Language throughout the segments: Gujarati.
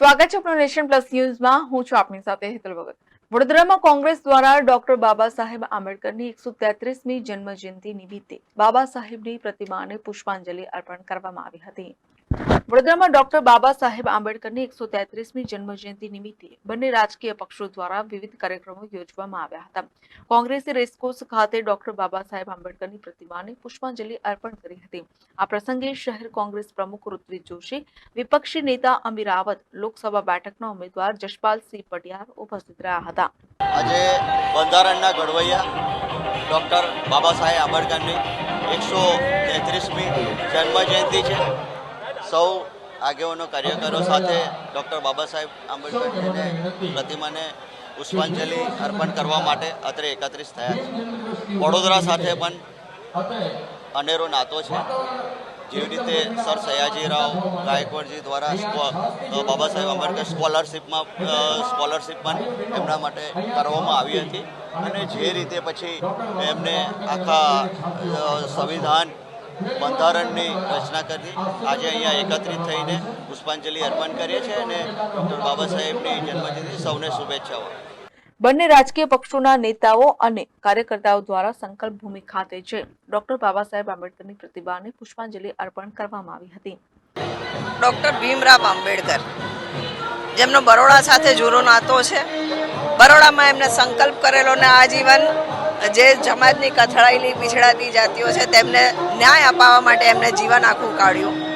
સ્વાગત છે આપણું નેશન પ્લસ ન્યૂઝમાં. હું છું આપની સાથે હેતલ ભગત. વડોદરામાં કોંગ્રેસ દ્વારા ડોક્ટર બાબા સાહેબ આંબેડકરની એકસો તેત્રીસમી જન્મ જયંતિ નિમિત્તે બાબા સાહેબની પ્રતિમાને પુષ્પાંજલિ અર્પણ કરવામાં આવી હતી. વડોદરામાં ડોક્ટર બાબા સાહેબ આંબેડકરની એકસો તેત્રીસમી જન્મજયંતિ નિમિત્તે બંને રાજકીય પક્ષો દ્વારા વિવિધ કાર્યક્રમો યોજવામાં આવ્યા હતા. કોંગ્રેસે રેસકોર્સ ખાતે ડોક્ટર બાબા સાહેબ આંબેડકરની પ્રતિમાને પુષ્પાંજલિ અર્પણ કરી હતી. આ પ્રસંગે શહેર કોંગ્રેસ પ્રમુખ ઋત્વિજ જોશી, વિપક્ષી નેતા અમીર રાવત, લોકસભા બેઠકના ઉમેદવાર જશપાલસિંહ પટિયાર ઉપસ્થિત રહ્યા હતા. આજે બંધારણના ઘડવૈયા ડોક્ટર બાબા સાહેબ આંબેડકરની એકસો તેત્રીસમી જન્મજયંતિ છે. સૌ આગેવાનો, કાર્યકરો સાથે ડૉક્ટર બાબા સાહેબ આંબેડકરની પ્રતિમાને પુષ્પાંજલિ અર્પણ કરવા માટે અત્રે એકત્રિત થયા છે. વડોદરા સાથે પણ અનેરો નાતો છે. જેવી રીતે સર સયાજીરાવ ગાયકવાડજી દ્વારા બાબા સાહેબ આંબેડકર સ્કોલરશિપમાં સ્કોલરશીપ સ્કોલરશિપ પણ એમના માટે કરવામાં આવી હતી. અને જે રીતે પછી એમને આખા સંવિધાન બંધારણની રચના કરી. આજે અહીંયા એકત્રિત થઈને પુષ્પાંજલિ અર્પણ કરીએ છીએ અને ડૉક્ટર બાબા સાહેબની જન્મજયંતિ સૌને શુભેચ્છાઓ. બંને રાજકીય પક્ષોના નેતાઓ અને કાર્યકર્તાઓ દ્વારા સંકલ્પ ભૂમિ ખાતે છે. ડોક્ટર બાબા સાહેબ આંબેડકરની પ્રતિભાને પુષ્પાંજલિ અર્પણ કરવામાં આવી હતી. ડૉક્ટર ભીમરાવ આંબેડકર જેમનો બરોડા સાથે જૂનો નાતો છે બરોડામાં એમને સંકલ્પ કરેલો ને આજીવન જે સમાજની કથળાયેલી પીછડાતી જાતિઓ છે, તેમને ન્યાય અપાવવા માટે એમને જીવન આખું કાઢ્યું.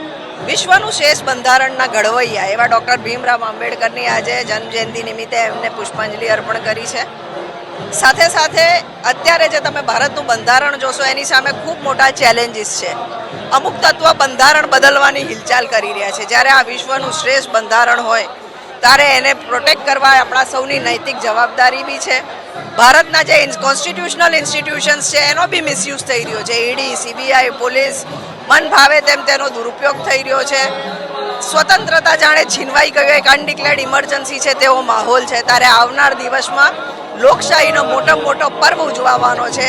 વિશ્વનું શેષ બંધારણના ઘડવૈયા એવા ડૉક્ટર ભીમરાવ આંબેડકરની આજે જન્મજયંતિ નિમિત્તે એમને પુષ્પાંજલિ અર્પણ કરી છે. સાથે સાથે અત્યારે જે તમે ભારતનું બંધારણ જોશો, એની સામે ખૂબ મોટા ચેલેન્જીસ છે. અમુક તત્વ બંધારણ બદલવાની હિલચાલ કરી રહ્યા છે. જ્યારે આ વિશ્વનું શ્રેષ્ઠ બંધારણ હોય ત્યારે એને પ્રોટેક્ટ કરવા આપણા સૌની નૈતિક જવાબદારી બી છે. ભારતના જે કોન્સ્ટિટ્યુશનલ ઇન્સ્ટિટ્યુશન્સ છે, એનો બી મિસયુઝ થઈ રહ્યો છે. ઈડી સીબીઆઈ પોલીસ મન ભાવે તેમ તેનો દુરુપયોગ થઈ રહ્યો છે. સ્વતંત્રતા જાણે છીનવાઈ ગયો, એક અનડિક્લેર્ડ ઇમરજન્સી છે, તેવો માહોલ છે. ત્યારે આવનાર દિવસમાં લોકશાહીનો મોટો મોટો પર્વ ઉજવવાનો છે.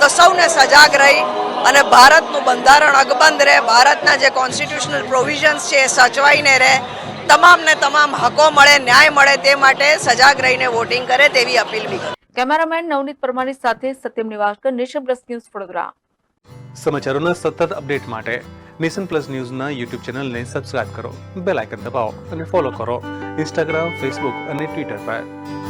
તો સૌને સજાગ રહી અને ભારતનું બંધારણ અકબંધ રહે ભારતના જે કોન્સ્ટિટ્યુશનલ પ્રોવિઝન્સ છે એ સચવાઈને રહે તમામને તમામ હકો મળે ન્યાય મળે તે માટે સજાગ રહીને વોટિંગ કરે તેવી અપીલ બી કેમેરામેન નવનીત પરમારની સાથે Satyam Nivaskar nation plus news Vadodara. સમાચારોના સતત અપડેટ માટે નેશન પ્લસ ન્યૂઝના યુટ્યુબ ચેનલને સબસ્ક્રાઇબ કરો બેલ આઇકન દબાવો અને ફોલો કરો ઇન્સ્ટાગ્રામ ફેસબુક અને ટ્વિટર પર.